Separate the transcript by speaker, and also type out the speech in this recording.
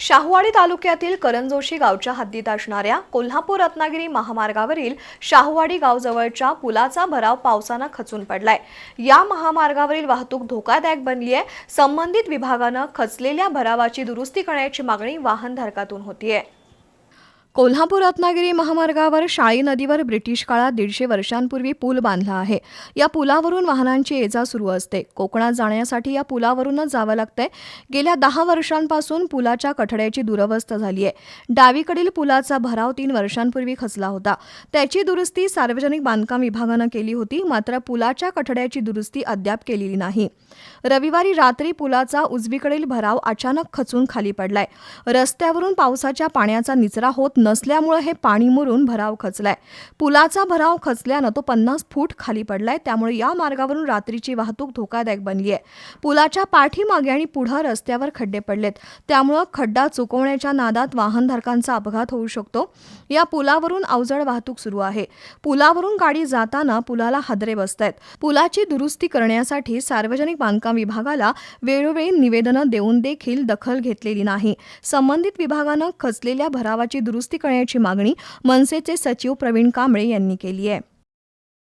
Speaker 1: शाहूवाडी तालुक्यातील करंजोशी गावच्या हद्दीत असणाऱ्या कोल्हापूर रत्नागिरी महामार्गावरील शाहूवाडी गावजवळच्या पुलाचा भराव पावसानं खचून पडलाय. या महामार्गावरील वाहतूक धोकादायक बनली आहे संबंधित विभागानं खचलेल्या भरावाची दुरुस्ती करण्याची मागणी वाहनधारकातून होतीये. कोल्हापूर रत्नागिरी महामार्गावर शाळी नदीवर ब्रिटिश काळात दीडशे वर्षांपूर्वी पूल बांधला आहे. या पुलावरून वाहनांची ये जा सुरू असते. कोकणात जाण्यासाठी या पुलावरूनच जावं लागतंय. गेल्या दहा वर्षांपासून पुलाच्या कठड्याची दुरवस्था झाली आहे. डावीकडील पुलाचा भराव तीन वर्षांपूर्वी खचला होता. त्याची दुरुस्ती सार्वजनिक बांधकाम विभागानं केली होती मात्र पुलाच्या कठड्याची दुरुस्ती अद्याप केलेली नाही. रविवारी रात्री पुलाचा उजवीकडील भराव अचानक खचून खाली पडलाय. रस्त्यावरून पावसाच्या पाण्याचा निचरा होत नसल्यामुळे हे पाणी मुरून भराव खचलाय. पुलाचा भराव खचल्यानं तो पन्नास फूट खाली पडलाय. त्यामुळे या मार्गावरून रात्रीची वाहतूक धोकादायक बनली आहे पुलाच्या पाठीमागे आणि पुढं रस्त्यावर खड्डे पडलेत. त्यामुळं खड्डा चुकवण्याच्या नादात वाहनधारकांचा अपघात होऊ शकतो. या पुलावरून अवजड वाहतूक सुरू आहे. पुलावरून गाडी जाताना पुलाला हादरे बसत आहेत पुलाची दुरुस्ती करण्यासाठी सार्वजनिक बांधकाम विभागाला वेळोवेळी निवेदनं देऊन देखील दखल घेतलेली नाही. संबंधित विभागानं खचलेल्या भरावाची दुरुस्ती करण्याची मागणी मनसेचे सचिव प्रवीण कांबळे यांनी केली आहे.